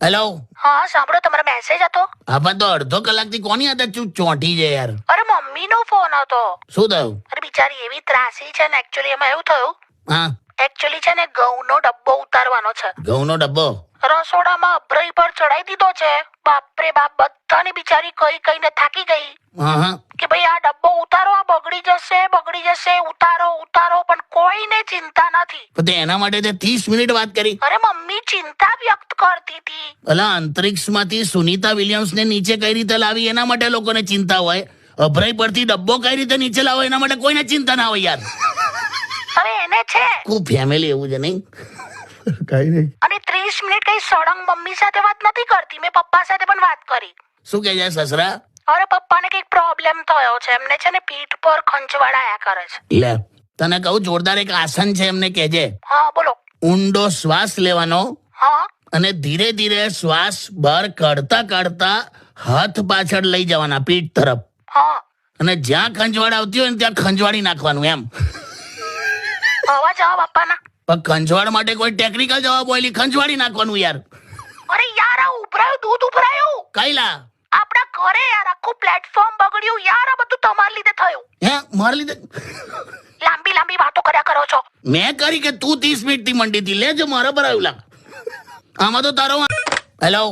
Hello હા સાંભળો તમારો મેસેજ હતો? હા પણ તો અડધો કલાકથી કોની આદત ચૂપ ચોંટી છે યાર? અરે મમ્મીનો ફોન હતો. શું થયું? અરે બિચારી એવી ત્રાસી છે ને એકચ્યુઅલી એમાં એવું થયું. હા. એકચ્યુઅલી છે ને ઘઉંનો ડબ્બો ઉતારવાનો છે. ઘઉંનો ડબ્બો? રસોડામાં અભરાઈ પર ચડાઈ દીધો છે. બાપરે બાપ બધાની બિચારી કઈ કઈને થાકી ગઈ. હા હા કે ભાઈ આ ડબ્બો ઉતારો આ બગડી જશે બગડી જશે ઉતારો ઉતારો પણ કોઈને ચિંતા નથી. તો એના માટે તે ત્રીસ મિનિટ વાત કરી. અરે મમ્મી ચિંતા વ્યક્ત કરતી હતી. ભલા અંતરિક્ષમાંથી સુનીતા વિલિયમ્સને નીચે કઈ રીતે લાવી એના માટે લોકોને ચિંતા હોય? અભરાઈ પરથી ડબ્બો કઈ રીતે નીચે લાવો એના માટે કોઈને ચિંતા ના હોય યાર. અરે એને છે. કુ ફેમિલી એવું છે નહીં? કઈ નહીં. અને ત્રીસ મિનિટ કઈ સળંગ મમ્મી સાથે વાત નથી કરતી? મેં પપ્પા સાથે પણ વાત કરી. શું કહે છે સસરા? અરે પપ્પાને કંઈક પ્રોબ્લેમ થયો છે. એમને છે ને પીઠ પર ખંચવાડાયા કરે છે. લે તને કહું જોરદાર એક આસન છે એમને કહેજે. હા બોલો. ઊંડો શ્વાસ લેવાનો હા. અને ધીરે ધીરે શ્વાસ બહાર કાઢતા કાઢતા હાથ પાછળ લઈ જવાના પીઠ તરફ. હા. અને જ્યાં ખંજવાડ આવતી હોય ને ત્યાં ખંજવાડી નાખવાનું એમ. અવાજ જવાબ આપવાના પણ ખંજવાડ માટે કોઈ ટેકનિકલ જવાબ હોય ખંજવાડી નાખવાનું યાર. અરે યાર આ ઉભરાયું દૂધ ઉભરાયું. કઈલા ઘરે યાર આખું પ્લેટફોર્મ બગડ્યું યાર આ બધું તમારા લીધે થયું. હે મારા લીધે? લાંબી લાંબી વાતો કર્યા કરો છો. મેં કરી કે તું ત્રીસ મિનિટથી મંડી હતી. લેજો મારા પર આવ્યું લાગ. આમાં તો તારો હેલો